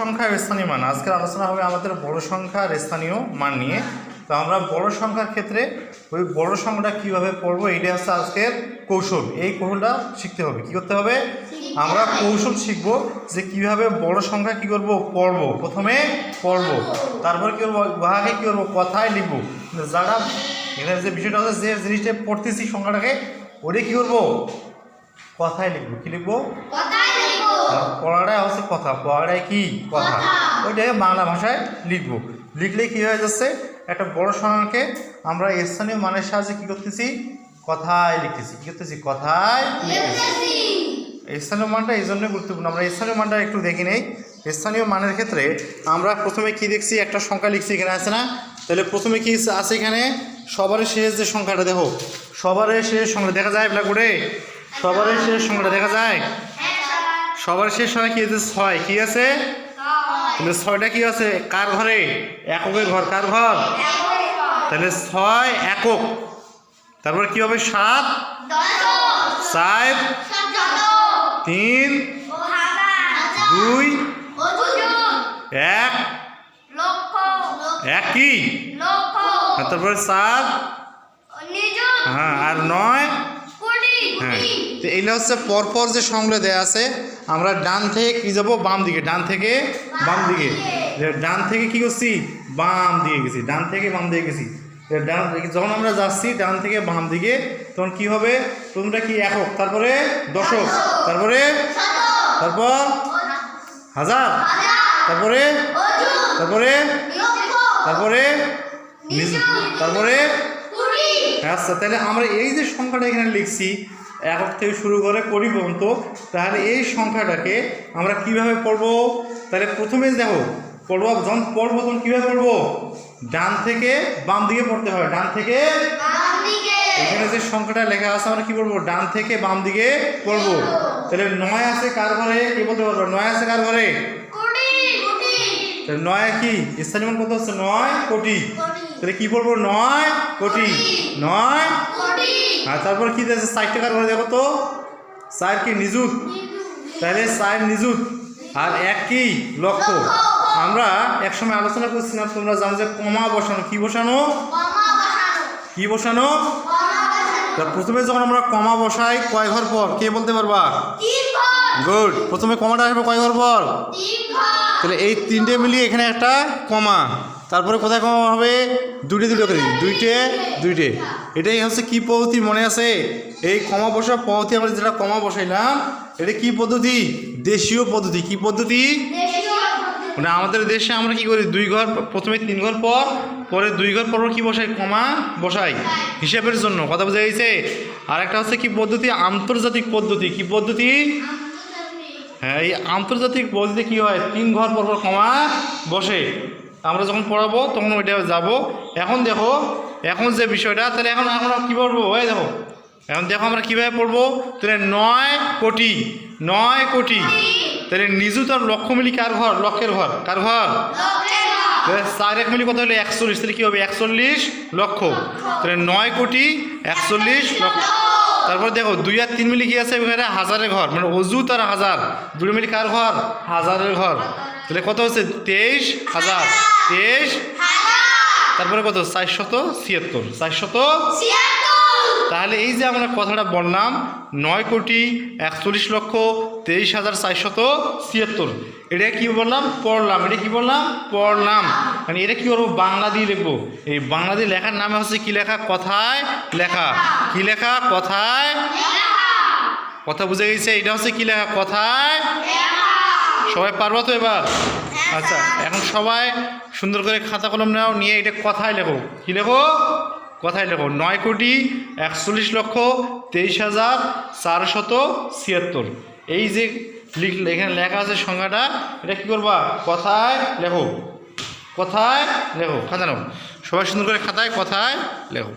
সংখ্যা স্থানীয় মান। আজকের আলোচনা হবে আমাদের বড় সংখ্যা আর স্থানীয় মান নিয়ে। তো আমরা বড় সংখ্যার ক্ষেত্রে ওই বড় সংখ্যাটা কীভাবে পড়ব এইটা হচ্ছে আজকের কৌশল। এই কৌশলটা শিখতে হবে। কি করতে হবে? আমরা কৌশল শিখব যে কীভাবে বড় সংখ্যা কি করব? পড়ব। প্রথমে পড়ব। তারপর কী করব? উহাকে কী করব? কথায় লিখব। যারা এখানে যে বিষয়টা হচ্ছে যে জিনিসটা পড়তেছি সংখ্যাটাকে ওটা কী করব? কথায় লিখব। কী লিখব? পড়াটাই হচ্ছে কথা পড়াটাই কি? কথা। ওইটাকে বাংলা ভাষায় লিখব। লিখলে কি হয়ে যাচ্ছে? একটা বড় সংখ্যাকে আমরা স্থানীয় মানের সাহায্যে কি করতেছি? কথায় লিখতেছি। কি করতেছি? কথায় লিখতেছি। স্থানীয় মানটা এই জন্য গুরুত্বপূর্ণ। আমরা স্থানীয় মানটা একটু দেখি নেই। স্থানীয় মানের ক্ষেত্রে আমরা প্রথমে কি দেখছি? একটা সংখ্যা লিখছি এখানে আছে না? তাহলে প্রথমে কি আছে এখানে? সবারের শেষ যে সংখ্যাটা দেখো। সবারের শেষ সংখ্যা দেখা যায় ব্ল্যাকবোর্ডে? সবারের শেষ সংখ্যাটা দেখা যায়? সবার শেষ সংখ্যা কি আছে ছয় কি আছে? তাহলে ছয়টা কি আছে? কার ঘরে? এককের ঘর কার ঘর? তাহলে ছয় একক। তারপর কি হবে? সাত। চার। তিন। দুই। এক। এক কি? তারপরে চার। হ্যাঁ আর নয়। হ্যাঁ। তো এইটা হচ্ছে পরপর যে সংগুলো দেওয়া আছে, আমরা ডান থেকে কি যাব? বাম দিকে। ডান থেকে বাম দিকে। ডান থেকে কি করছি? বাম দিকে গেছি। ডান থেকে বাম দিকে গেছি। ডান যখন আমরা যাচ্ছি, ডান থেকে বাম দিকে, তখন কি হবে? প্রথমটা কি? একক। তারপরে দশক। তারপরে তারপর হাজার। তারপরে তারপরে তারপরে তারপরে আচ্ছা তাহলে আমরা এই যে সংখ্যাটা এখানে লিখছি একক থেকে শুরু করে কুড়ি পর্যন্ত তাহলে এই সংখ্যাটাকে আমরা কীভাবে পড়ব? তাহলে প্রথমে দেখো পড়ব যখন পড়ব তখন কীভাবে পড়ব? ডান থেকে বাম দিকে পড়তে হবে। ডান থেকে এখানে যে সংখ্যাটা লেখা আছে আমরা কি করব ডান থেকে বাম দিকে পড়ব। তাহলে নয় আছে কার ঘরে? কি বলতে পারব? নয় আছে কার ঘরে? তাহলে নয় কি? স্থানীয় কত হচ্ছে? নয় কোটি। তাহলে কি বলব নয় কোটি। নয় আর তারপর কি দিয়েছে? ষাট টাকার ঘরে দেখো তো। চার কি নিযুত? তাহলে চার নিযুত। আর এক কি? লক্ষ। আমরা একসময় আলোচনা করছিলাম, তোমরা জানো যে কমা বসানো। কি বসানো? কি বসানো? প্রথমে যখন আমরা কমা বসাই, কয় ঘর পর? কে বলতে পারবা? গুড। প্রথমে কমাটা আসবে কয় ঘর পর? তাহলে এই তিনটে মিলিয়ে এখানে একটা কমা। তারপরে কোথায় কমা হবে? দুইটে দুটো করে দুইটে দুইটে। এটাই হচ্ছে কি পদ্ধতি মনে আছে? এই কমা বসা পদ্ধতি আমরা যেটা কমা বসাইলাম, এটা কি পদ্ধতি? দেশীয় পদ্ধতি। কি পদ্ধতি? মানে আমাদের দেশে আমরা কি করি? দুই ঘর, প্রথমে তিন ঘর পর, পরে দুই ঘর পর কি বসাই? কমা বসাই। হিসাবের জন্য। কথা বোঝা গেছে? আর একটা হচ্ছে কি পদ্ধতি? আন্তর্জাতিক পদ্ধতি। কি পদ্ধতি? হ্যাঁ এই আন্তর্জাতিক পদ্ধতিতে কী হয়? তিন ঘর পর পর কমা বসে। আমরা যখন পড়াবো তখন ওইটা যাব। এখন দেখো এখন যে বিষয়টা তাহলে এখন আমরা কী পড়ব? ওই দেখো এখন দেখো আমরা কীভাবে পড়ব? তাহলে নয় কোটি নয় কোটি। তাহলে নিজু তার লক্ষ মিলি কার ঘর? লক্ষের ঘর। কার ঘর? তাহলে চার এক মিলি কত হলো? একচল্লিশ। তাহলে কী হবে? একচল্লিশ লক্ষ। তাহলে নয় কোটি একচল্লিশ লক্ষ। তারপর দেখো দুই আর তিন মিলি কি আছে? হাজারের ঘর। মানে অজুত আর হাজার। দুই মিলি কার ঘর? হাজারের ঘর। তাহলে কত হচ্ছে? তেইশ হাজার। তেইশ। তারপরে কত? চারশত ছিয়াত্তর। চারশত তাহলে এই যে আমরা কথাটা বললাম নয় কোটি একচল্লিশ লক্ষ তেইশ হাজার চারশত ছিয়াত্তর। এটা কি বললাম? পড়লাম। এটা কি বললাম? পড়লাম। মানে এটা কি করব বাংলা দিয়ে লিখব। এই বাংলা দিয়ে লেখার নামে হচ্ছে কি লেখা? কথায় লেখা। কি লেখা? কথায় কথা বুঝে গেছে? এটা হচ্ছে কি লেখা? কথায় সবাই পারব তো এবার? আচ্ছা এখন সবাই সুন্দর করে খাতা কলম নাও নিয়ে এটা কথায় লেখো। কি লেখো? কথায় লেখো। নয় কোটি একচল্লিশ লক্ষ তেইশ হাজার চারশত ছিয়াত্তর। এই যে লিখ এখানে লেখা আছে সংখ্যাটা এটা কী করবা? কথায় লেখো। কথায় লেখো খাতা নাও। সবাই সুন্দর করে খাতায় কথায় লেখো।